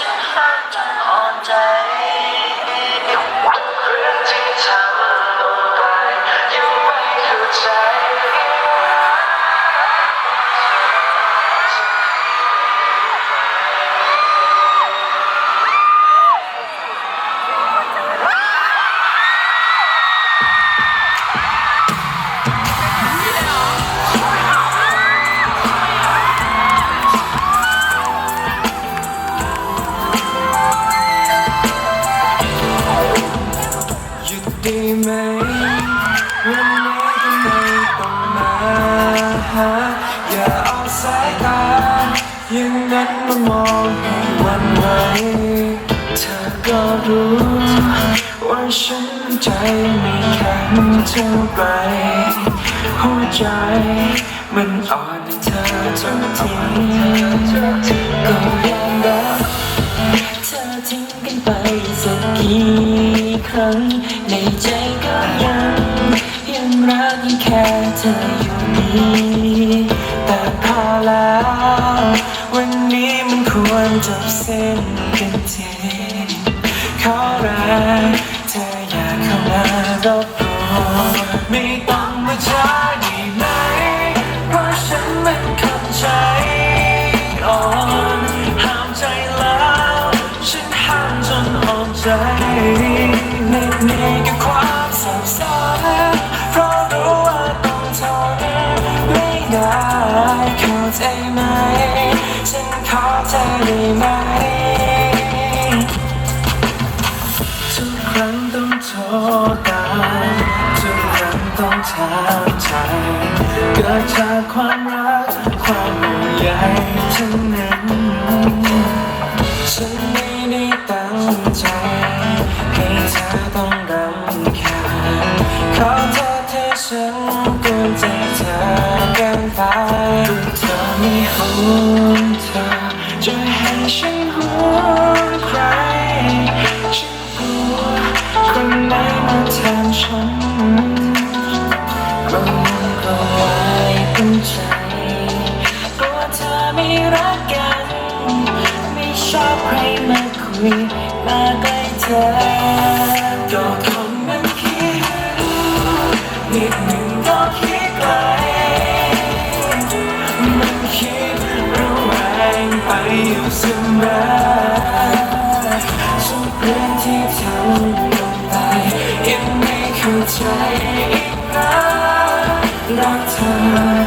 Haunting, haunting, haunting. ดีไหมวันนี้ก็ไมต้องมาหาอย่าเอาสายตาอย่างนั้นมามองให้วันไหวเธอก็รู้ว่าฉันใจไม่แข็งเท่าไหรหัวใจมันอ่อนให้เธอทุกทีก็ยอมรับเธอทิ้งกันไปสักกี่ ครั้ง ในใจก็ยัง ยังรักยังแค่เธออยู่ดีแต่พอแล้ว วันนี้มันควรจบสิ้นกันทีขอแรงเธออยากเข้ามารบกวนไม่ต้องมาช้าได้ไหมเพราะฉันมันคนใจ ได้ไหมทุกครั้งต้องโทษกันทุกครั้งต้องถามใจเกิดจากความรัก ความห่วงใยทั้งนั้นฉันไม่ได้ตั้งใจให้เธอต้องรำคาญขอโทษที่ฉันกวนใจเธอเกินไปเธอไม่ห่วงเธอ จะให้ฉันห่วงใคร ฉันกลัวคนไหนมาแทนฉันกลัวกลัวไว้เป็นใจกลัวเธอไม่รักกัน ไม่ชอบใครมาคุยมาใกล้เธอก็คนมันคิดนิด ยัง